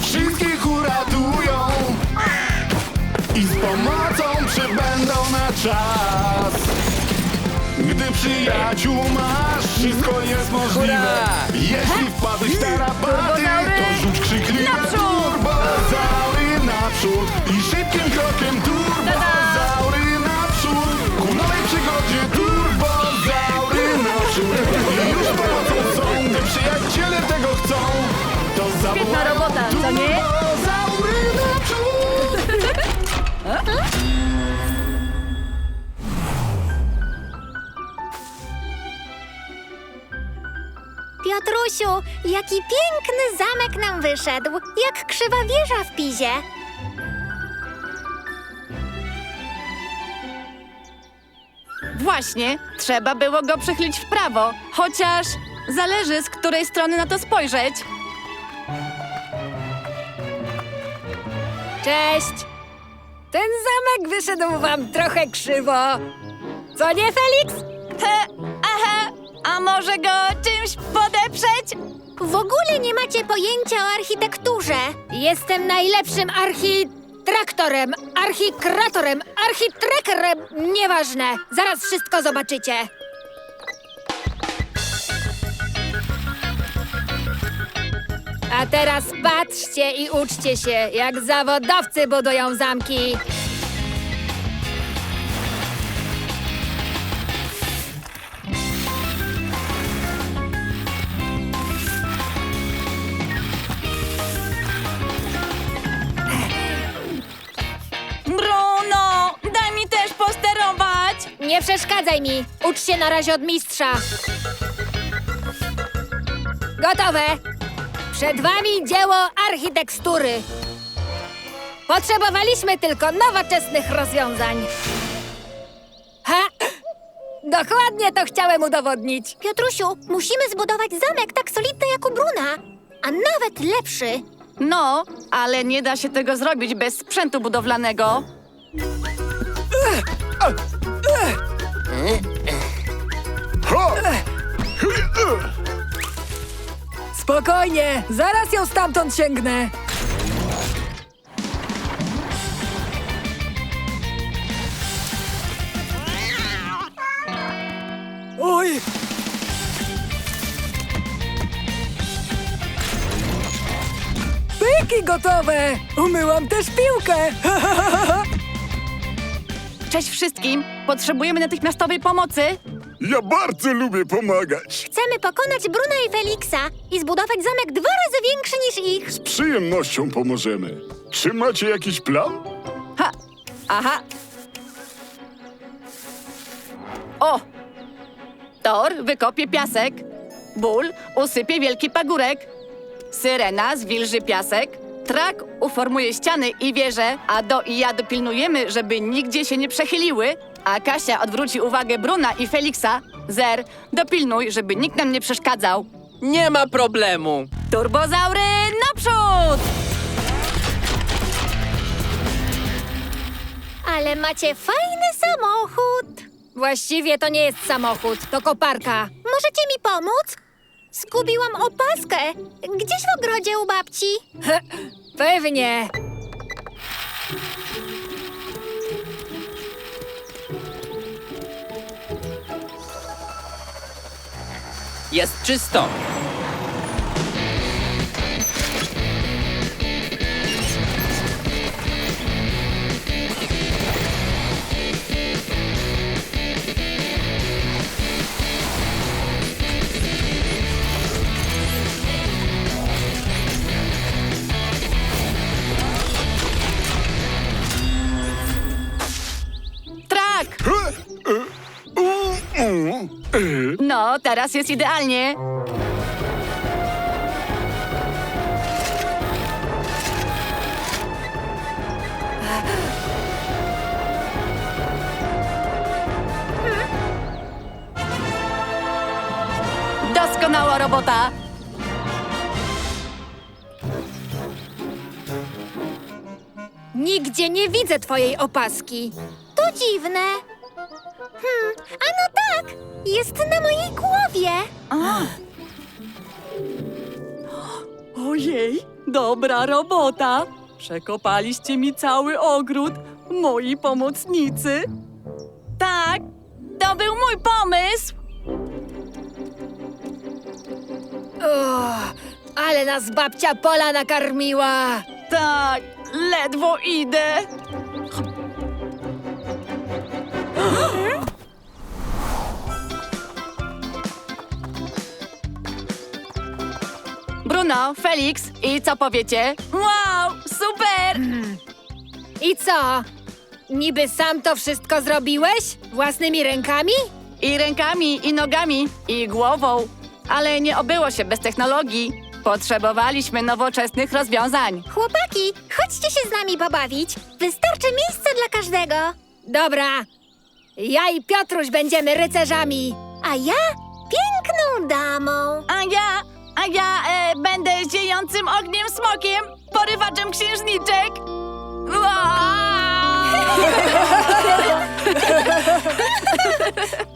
Wszystkich uratują I z pomocą przybędą na czas. Gdy przyjaciół masz, wszystko jest możliwe. Jeśli wpadłeś w tarapaty, to rzuć krzykliwe turbo Cały naprzód i szybkim krokiem tu nie? Naprzód. Piotrusiu, jaki piękny zamek nam wyszedł, jak krzywa wieża w Pizie. Właśnie, trzeba było go przychylić w prawo, chociaż zależy z której strony na to spojrzeć. Cześć! Ten zamek wyszedł wam trochę krzywo. Co nie, Felix? He, aha, a może go czymś podeprzeć? W ogóle nie macie pojęcia o architekturze. Jestem najlepszym architraktorem, archikratorem, architrekerem. Nieważne, zaraz wszystko zobaczycie. A teraz patrzcie i uczcie się, jak zawodowcy budują zamki. Bruno, daj mi też posterować! Nie przeszkadzaj mi. Ucz się na razie od mistrza. Gotowe. Przed wami dzieło architektury. Potrzebowaliśmy tylko nowoczesnych rozwiązań. Ha! Dokładnie to chciałem udowodnić. Piotrusiu, musimy zbudować zamek tak solidny jak u Bruna, a nawet lepszy. No, ale nie da się tego zrobić bez sprzętu budowlanego. Spokojnie, zaraz ją stamtąd sięgnę. Oj! Pyki gotowe! Umyłam też piłkę! Cześć wszystkim, potrzebujemy natychmiastowej pomocy. Ja bardzo lubię pomagać. Chcemy pokonać Bruna i Feliksa i zbudować zamek dwa razy większy niż ich. Z przyjemnością pomożemy. Czy macie jakiś plan? Ha, aha. O! Tor wykopie piasek. Ból usypie wielki pagórek. Syrena zwilży piasek. Trak uformuje ściany i wieże, a Do i ja dopilnujemy, żeby nigdzie się nie przechyliły. A Kasia odwróci uwagę Bruna i Feliksa. Zer, dopilnuj, żeby nikt nam nie przeszkadzał. Nie ma problemu. Turbozaury naprzód! Ale macie fajny samochód. Właściwie to nie jest samochód, to koparka. Możecie mi pomóc? Zgubiłam opaskę. Gdzieś w ogrodzie u babci. Pewnie. Jest czysto. Teraz jest idealnie. Doskonała robota. Nigdzie nie widzę twojej opaski. To dziwne. Hmm, a no tak, jest na mojej głowie. Ojej, dobra robota. Przekopaliście mi cały ogród, moi pomocnicy. Tak, to był mój pomysł! Ale nas babcia Pola nakarmiła. Tak, ledwo idę. Bruno, Felix i co powiecie? Wow, super! I co? Niby sam to wszystko zrobiłeś? Własnymi rękami? I rękami, i nogami, i głową. Ale nie obyło się bez technologii. Potrzebowaliśmy nowoczesnych rozwiązań. Chłopaki, chodźcie się z nami pobawić. Wystarczy miejsca dla każdego. Dobra. Ja i Piotruś będziemy rycerzami. A ja piękną damą. A ja, a ja e, będę ziejącym ogniem smokiem, porywaczem księżniczek.